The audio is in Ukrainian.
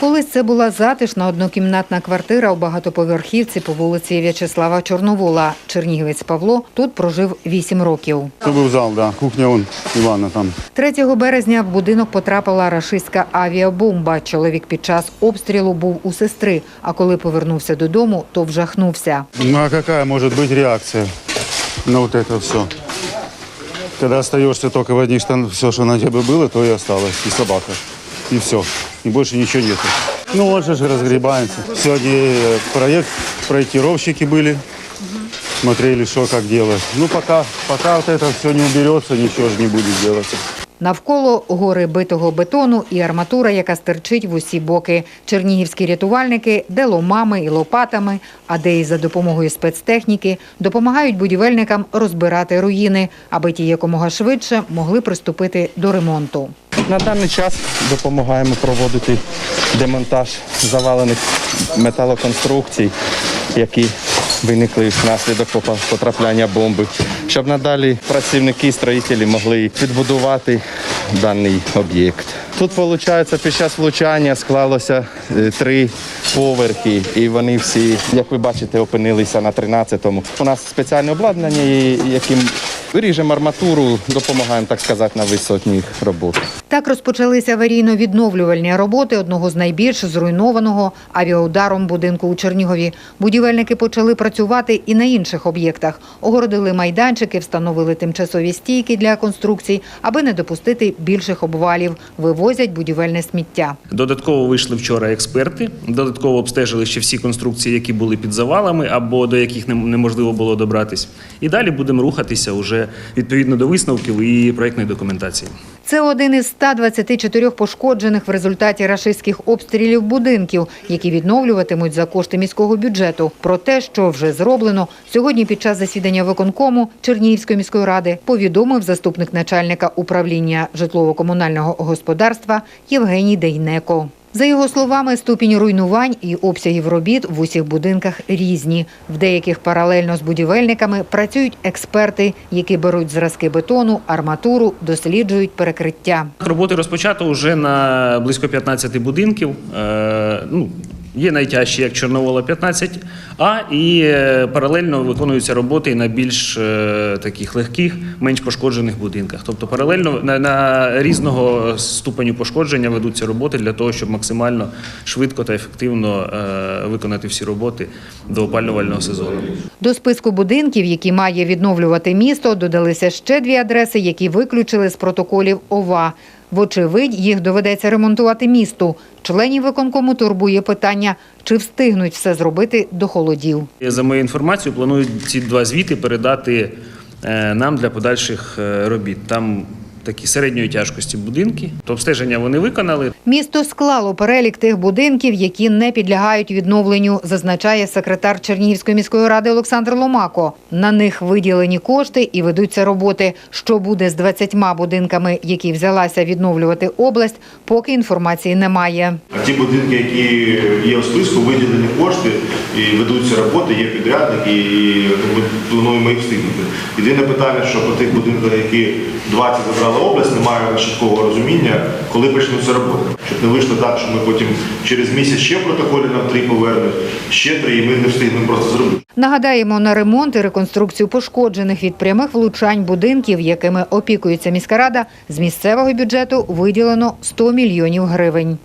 Колись це була затишна однокімнатна квартира у багатоповерхівці по вулиці В'ячеслава Чорновола. Чернігівець Павло тут прожив 8 років. Це був зал, да. Кухня он Івана там. 3 березня в будинок потрапила рашистська авіабомба. Чоловік під час обстрілу був у сестри, а коли повернувся додому, то вжахнувся. Ну а какая может быть реакция на вот это все? Когда остаешься только в одних штанах, все, что на тебе было, то и осталось. И собака. И все. И больше ничего нету. Ну вот же ж разгребаемся. Сегодня э, проект, проектировщики были. Смотрели, что как делать. Ну пока, пока вот это все не уберется, ничего же не будет делаться. Навколо гори битого бетону і арматура, яка стирчить в усі боки. Чернігівські рятувальники де ломами і лопатами, а де і за допомогою спецтехніки допомагають будівельникам розбирати руїни, аби ті якомога швидше могли приступити до ремонту. На даний час допомагаємо проводити демонтаж завалених металоконструкцій, які виникли внаслідок потрапляння бомби, щоб надалі працівники, строїтелі могли підбудувати даний об'єкт. Тут, виходить, під час влучання склалося е, три поверхи, і вони всі, як ви бачите, опинилися на 13-му. У нас спеціальне обладнання, яким виріжемо арматуру, допомагаємо, так сказати, на висотніх роботах. Так розпочалися аварійно-відновлювальні роботи одного з найбільш зруйнованого авіаударом будинку у Чернігові. Будівельники почали працювати і на інших об'єктах. Огородили майданчики, встановили тимчасові стійки для конструкцій, аби не допустити більших обвалів. Вивозять будівельне сміття. Додатково вийшли вчора експерти, додатково обстежили ще всі конструкції, які були під завалами або до яких неможливо було добратись. І далі будемо рухатися уже відповідно до висновків і проектної документації. Це один із 124 пошкоджених в результаті рашистських обстрілів будинків, які відновлюватимуть за кошти міського бюджету. Про те, що вже зроблено, сьогодні під час засідання виконкому Чернігівської міської ради повідомив заступник начальника управління житлово-комунального господарства Євгеній Дейнеко. За його словами, ступінь руйнувань і обсягів робіт в усіх будинках різні. В деяких паралельно з будівельниками працюють експерти, які беруть зразки бетону, арматуру, досліджують перекриття. Роботи розпочато вже на близько 15 будинків. Е, ну, Є найтяжчі, як Чорновола 15, а і е, паралельно виконуються роботи на більш е, таких легких, менш пошкоджених будинках. Тобто паралельно на, на різного ступеню пошкодження ведуться роботи для того, щоб максимально швидко та ефективно е, виконати всі роботи до опалювального сезону. До списку будинків, які має відновлювати місто, додалися ще дві адреси, які виключили з протоколів ОВА. Вочевидь, їх доведеться ремонтувати місту. Членів виконкому турбує питання, чи встигнуть все зробити до холодів. За моєю інформацією, планують ці два звіти передати е, нам для подальших е, робіт. Там такі середньої тяжкості будинки. То обстеження вони виконали. Місто склало перелік тих будинків, які не підлягають відновленню, зазначає секретар Чернігівської міської ради Олександр Ломако. На них виділені кошти і ведуться роботи. Що буде з 20 будинками, які взялася відновлювати область, поки інформації немає. А ті будинки, які є у списку, виділені кошти і ведуться роботи, є підрядник, і плануємо їх встигнути. Єдине питання, що по тих будинках, які 20 забрала область, немає чіткого розуміння, коли почнуться роботи. Щоб не вийшло так, що ми потім через місяць ще протоколі нам три повернуть, ще три, і ми не встигнемо просто зробити. Нагадаємо, на ремонт і реконструкцію пошкоджених від прямих влучань будинків, якими опікується міська рада, з місцевого бюджету виділено 100 мільйонів гривень.